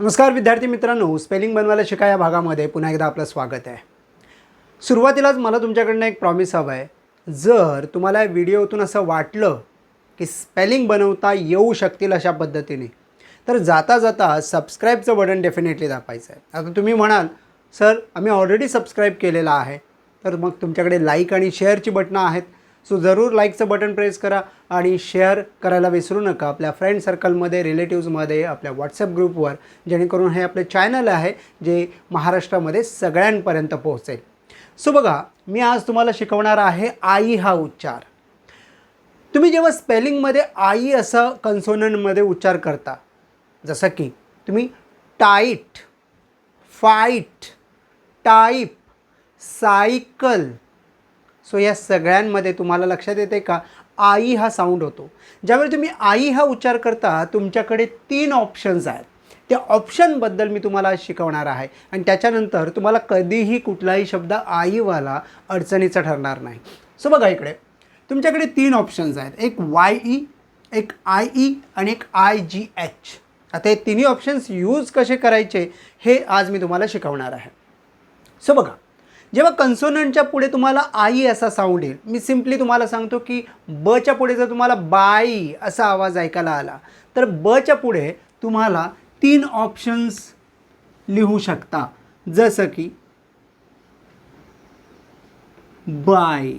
नमस्कार विद्यार्थी मित्रांनो स्पेलिंग बनवायला शिका या भागामध्ये पुन्हा एकदा आपलं स्वागत आहे. सुरुवातीलाच मला तुमच्याकडनं एक प्रॉमिस हवं आहे जर तुम्हाला या व्हिडिओतून असं वाटलं की स्पेलिंग बनवता येऊ शकतील अशा पद्धतीने तर जाता जाता सबस्क्राईबचं बटन डेफिनेटली दापायचं आहे. आता तुम्ही म्हणाल सर आम्ही ऑलरेडी सबस्क्राईब केलेला आहे. तर मग तुमच्याकडे लाईक आणि शेअरची बटणं आहेत. सो जरूर लाईकचं बटन प्रेस करा आणि शेअर करायला विसरू नका. आपल्या फ्रेंड सर्कलमध्ये रिलेटिव्समध्ये आपल्या व्हॉट्सअप ग्रुपवर जेणेकरून हे आपले चॅनल आहे जे महाराष्ट्रामध्ये सगळ्यांपर्यंत पोहोचेल. सो बघा मी आज तुम्हाला शिकवणार आहे आई हा उच्चार. तुम्ही जेव्हा स्पेलिंगमध्ये आई असं कन्सोनंटमध्ये उच्चार करता जसं की तुम्ही tight fight type cycle so या सगळ्यांमध्ये तुम्हाला लक्षात येते का? आई हा साऊंड होतो. ज्यावेळी तुम्ही आई हा उच्चार करता तुमच्याकडे तीन ऑप्शन्स आहेत. त्या ऑप्शनबद्दल मी तुम्हाला शिकवणार आहे. आणि त्याच्यानंतर तुम्हाला कधीही कुठलाही शब्द आईवाला अडचणीचा ठरणार नाही. सो बघा इकडे. तुमच्याकडे तीन ऑप्शन्स आहेत. एक वाय ई एक आय ई आणि एक आय जी एच आता हे तिन्ही ऑप्शन्स यूज कसे करायचे हे आज मी तुम्हाला शिकवणार आहे. सो बघा. जेव्हा कन्सोनंटच्या पुढे तुम्हाला आई असा साऊंड येईल मी सिम्पली तुम्हाला सांगतो की बच्या पुढे जर तुम्हाला बाई असा आवाज ऐकायला आला तर बच्या पुढे तुम्हाला तीन ऑप्शन्स लिहू शकता. जसं की बाय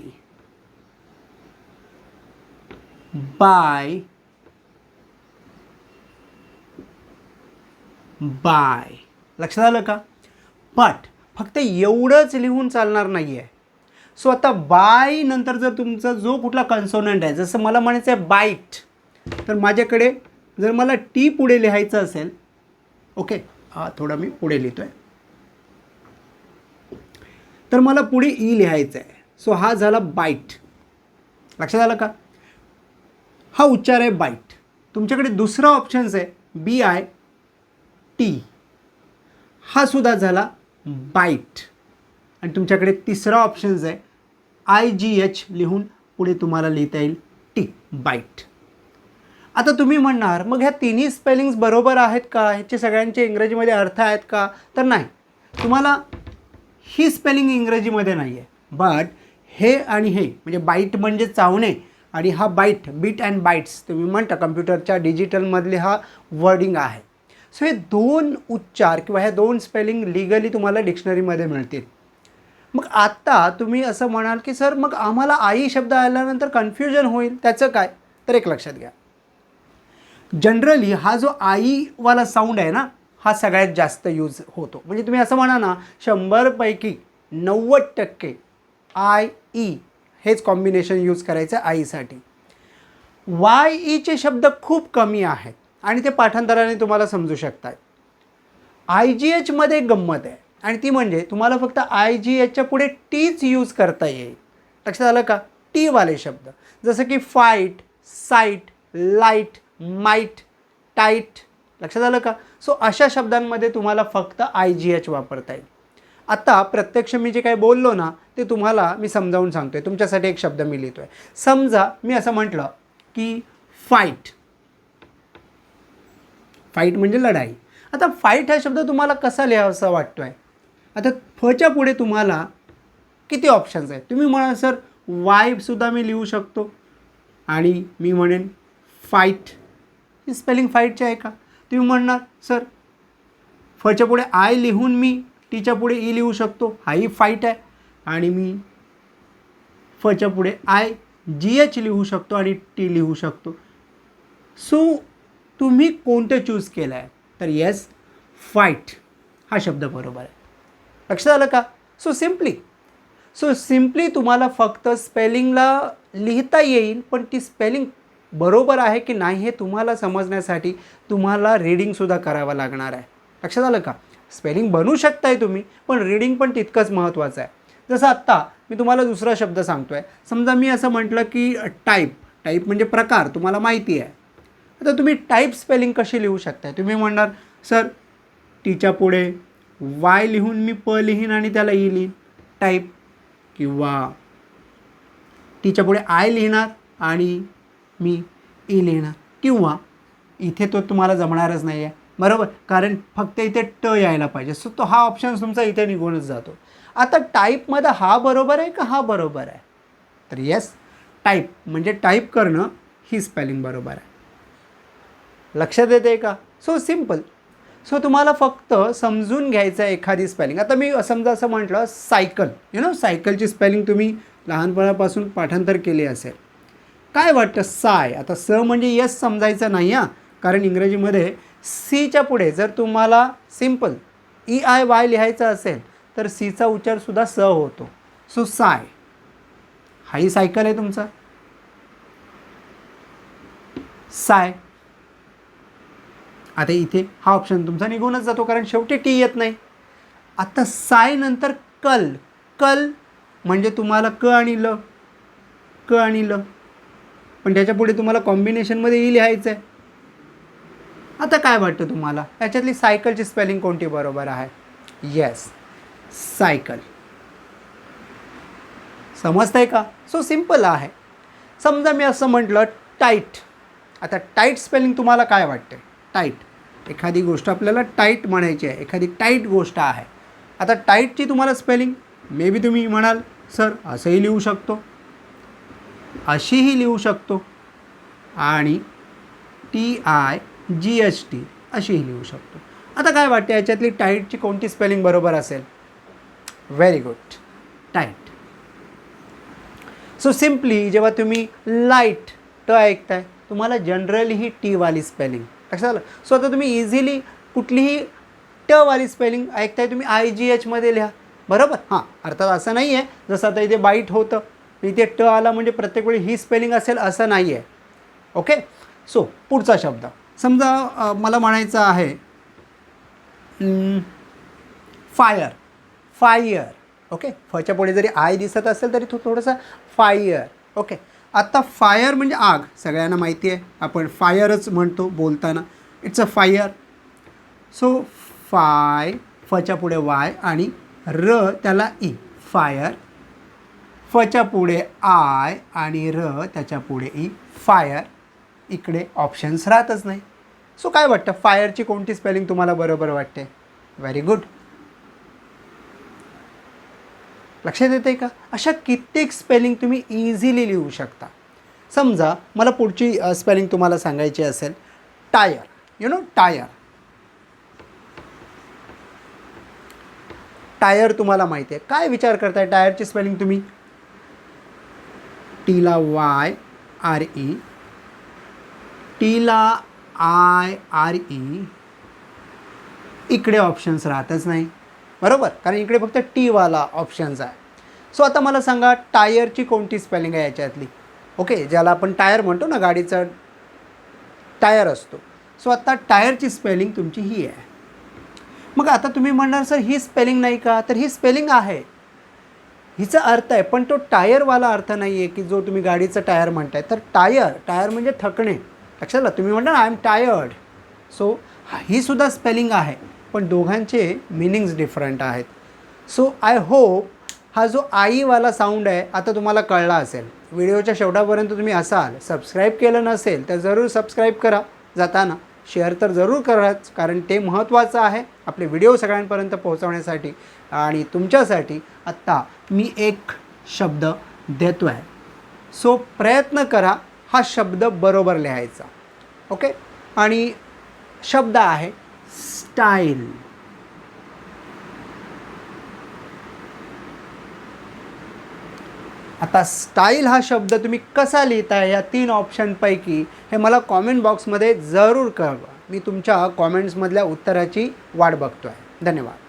बाय बाय. लक्षात आलं का? बट फक्त एवढंच लिहून चालणार नाही आहे सो आता बाय नंतर जर तुमचा जो कुठला कन्सोनंट आहे जसं मला म्हणायचं आहे बाईट तर माझ्याकडे जर मला टी पुढे लिहायचं असेल ओके हा थोडा मी पुढे लिहितो आहे तर मला पुढे ई लिहायचं आहे. सो हा झाला बाईट लक्षात आलं का? हा उच्चार आहे बाईट तुमच्याकडे दुसरा ऑप्शन्स आहे बी आय टी हा सुद्धा झाला बाईट. आणि तुमच्याकडे तिसरा ऑप्शन्स आहे. आय जी एच लिहून पुढे तुम्हाला लिहिता येईल टी बाईट. आता तुम्ही म्हणणार मग ह्या तिन्ही स्पेलिंग्स बरोबर आहेत का? ह्याचे सगळ्यांचे इंग्रजीमध्ये अर्थ आहेत का? तर नाही. तुम्हाला ही स्पेलिंग इंग्रजीमध्ये नाही आहे बट हे आणि हे म्हणजे बाईट म्हणजे चावणे आणि हा बाईट बीट अँड बाईट्स तुम्ही म्हणता कम्प्युटरच्या डिजिटलमधले हा वर्डिंग आहे. सो हे दोन उच्चार किंवा ह्या दोन स्पेलिंग लिगली तुम्हाला डिक्शनरीमध्ये मिळतील. मग आत्ता तुम्ही असं म्हणाल की सर मग आम्हाला आई शब्द आल्यानंतर कन्फ्युजन होईल त्याचं काय? तर एक लक्षात घ्या. जनरली हा जो आईवाला साऊंड आहे ना हा सगळ्यात जास्त यूज होतो. म्हणजे तुम्ही असं म्हणा ना शंभरपैकी नव्वद टक्के आय ई e हेच कॉम्बिनेशन यूज करायचं आईसाठी. वाय ईचे e शब्द खूप कमी आहेत. आणि ते पाठांतराने तुम्हाला समजू शकतात आय जी एचमध्ये एक गंमत आहे. आणि ती म्हणजे तुम्हाला फक्त आय जी एचच्या पुढे टीच यूज करता येईल. लक्षात आलं का? टीवाले शब्द. जसं की fight site light might tight लक्षात आलं का? सो अशा शब्दांमध्ये तुम्हाला फक्त आय जी एच वापरता येईल. आता प्रत्यक्ष मी जे काही बोललो ना ते तुम्हाला मी समजावून सांगतो आहे तुमच्यासाठी एक शब्द मी लिहितो आहे समजा मी असं म्हटलं की फाईट फाईट म्हणजे लढाई. आता फाईट हा शब्द तुम्हाला कसा लिहावासा वाटतो आहे आता फच्या पुढे तुम्हाला किती ऑप्शन्स आहेत? तुम्ही म्हणाल सर वायसुद्धा मी लिहू शकतो. आणि मी म्हणेन फाईट ही स्पेलिंग फाईटची आहे का? तुम्ही म्हणणार सर फच्या पुढे आय लिहून मी टीच्या पुढे ई लिहू शकतो. हाही फाईट आहे. आणि मी फच्या पुढे आय जी एच लिहू शकतो आणि टी लिहू शकतो. सो तुम्ही कोणतं चूज केलं आहे तर येस फाईट हा शब्द बरोबर आहे. लक्षात आलं का? सो सिम्पली सो सिम्पली तुम्हाला फक्त स्पेलिंगला लिहिता येईल पण ती स्पेलिंग बरोबर आहे की नाही हे तुम्हाला समजण्यासाठी तुम्हाला रीडिंगसुद्धा करावं लागणार आहे. लक्षात आलं का? स्पेलिंग बनवू शकताय तुम्ही पण रीडिंग पण तितकंच महत्त्वाचं आहे. जसं आत्ता मी तुम्हाला दुसरा शब्द सांगतो आहे समजा मी असं म्हटलं की टाईप टाईप म्हणजे प्रकार तुम्हाला माहिती आहे. तर तुम्ही टाईप स्पेलिंग कशी लिहू शकताय? तुम्ही म्हणणार सर टीच्या पुढे वाय लिहून मी प लिहीन आणि त्याला ई लिहीन. टाईप किंवा टीच्या पुढे आय लिहिणार आणि मी ई लिहिणार. किंवा इथे तो तुम्हाला जमणारच नाही आहे बरोबर? कारण फक्त इथे ट यायला पाहिजे. सो तो हा ऑप्शन तुमचा इथे निघूनच जातो. आता टाईपमध्ये हा बरोबर आहे का हा बरोबर आहे? तर येस टाईप म्हणजे टाईप करणं ही स्पेलिंग बरोबर आहे. लक्षात येते का? सो सिंपल सो तुम्हाला फक्त समजून घ्यायचं आहे एखादी स्पेलिंग आता मी समजा असं म्हटलं सायकल यु नो सायकलची स्पेलिंग तुम्ही लहानपणापासून पाठांतर केली असेल. काय वाटतं? साय. आता स म्हणजे यस समजायचं नाही हां. कारण इंग्रजीमध्ये सीच्या पुढे जर तुम्हाला सिंपल ई आय वाय लिहायचं असेल तर सीचा उच्चारसुद्धा स होतो. सो साय. हाही सायकल आहे तुमचा. साय. आता इथे हा ऑप्शन तुमचा निघूनच जातो कारण शेवटी टी येत नाही. आता साय नंतर कल. कल म्हणजे तुम्हाला क आणि ल. क आणि ल. पण त्याच्यापुढे तुम्हाला कॉम्बिनेशनमध्ये ई e लिहायचं आहे आता काय वाटतं तुम्हाला? याच्यातली सायकलची स्पेलिंग कोणती बरोबर आहे? येस सायकल समजतंय का? सो सिंपल आहे. समजा मी असं म्हटलं टाईट आता टाईट स्पेलिंग तुम्हाला काय वाटते टाईट एखादी गोष्ट आपल्याला टाईट म्हणायची आहे एखादी टाईट गोष्ट आहे. आता टाईटची तुम्हाला स्पेलिंग मे बी तुम्ही म्हणाल सर असंही लिहू शकतो. अशीही लिहू शकतो. आणि T I G H T अशीही लिहू शकतो. आता काय वाटते याच्यातली टाईटची कोणती स्पेलिंग बरोबर असेल? Very good tight so simply जेव्हा तुम्ही लाइट ट ऐकताय तुम्हाला जनरली ही टीवाली स्पेलिंग. लक्षात आलं सो आता तुम्ही इझिली कुठलीही टवाली स्पेलिंग ऐकताय तुम्ही आय जी एचमध्ये लिहा. बरोबर? हां अर्थात असं नाही आहे जसं आता इथे बाईट होतं इथे ट आला म्हणजे प्रत्येक वेळी ही स्पेलिंग असेल असं नाही आहे ओके सो पुढचा शब्द. समजा मला म्हणायचं आहे फायर फायर ओके फच्या पुढे जरी आय दिसत असेल तरी तो थोडंसं फायर ओके आत्ता फायर म्हणजे आग. सगळ्यांना माहिती आहे. आपण फायरच म्हणतो बोलताना. इट्स अ फायर सो फाय फच्या पुढे वाय आणि र त्याला ई. फायर फच्या पुढे आय आणि र त्याच्या पुढे ई. फायर इकडे ऑप्शन्स राहतच नाही. सो काय वाटतं? फायरची कोणती स्पेलिंग तुम्हाला बरोबर वाटते? व्हेरी गुड लक्षात येते का? अशा कित्येक स्पेलिंग तुम्ही इझिली लिहू शकता. समजा मला पुढची स्पेलिंग तुम्हाला सांगायची असेल tyre you know tyre tyre तुम्हाला माहिती आहे. काय विचार करताय टायरची स्पेलिंग तुम्ही? टीला वाय आर ई टीला आय आर ई इकडे ऑप्शन्स राहतच नाही. बरोबर? कारण इकडे फक्त टीवाला ऑप्शन्स आहे. सो आता मला सांगा टायरची कोणती स्पेलिंग आहे याच्यातली? ओके ज्याला आपण टायर म्हणतो ना गाडीचा टायर असतो. सो आता टायरची स्पेलिंग तुमची ही आहे. मग आता तुम्ही म्हणणार सर ही स्पेलिंग नाही का? तर ही स्पेलिंग आहे. हिचा अर्थ आहे पण तो टायरवाला अर्थ नाही आहे की जो तुम्ही गाडीचं टायर म्हणताय. तर टायर टायर म्हणजे थकणे. लक्षात आलं? तुम्ही म्हणता आय एम टायर्ड सो ही सुद्धा स्पेलिंग आहे. पण दोघांचे मिनिंग्स डिफरंट आहेत. सो आय होप हा जो आईवाला साऊंड आहे आता तुम्हाला कळला असेल. व्हिडिओच्या शेवटापर्यंत तुम्ही असाल सबस्क्राईब केलं नसेल तर जरूर सबस्क्राईब करा. जाताना शेअर तर जरूर कराच कारण ते महत्त्वाचं आहे आपले व्हिडिओ सगळ्यांपर्यंत पोहोचवण्यासाठी. आणि तुमच्यासाठी आत्ता मी एक शब्द देतो आहे सो प्रयत्न करा हा शब्द बरोबर लिहायचा. ओके आणि शब्द आहे स्टाईल. आता स्टाईल हा शब्द तुम्ही कसा लिहिताय या तीन ऑप्शनपैकी हे मला कॉमेंट बॉक्समध्ये जरूर कळवा. मी तुमच्या कॉमेंट्समधल्या उत्तराची वाट बघतो आहे धन्यवाद.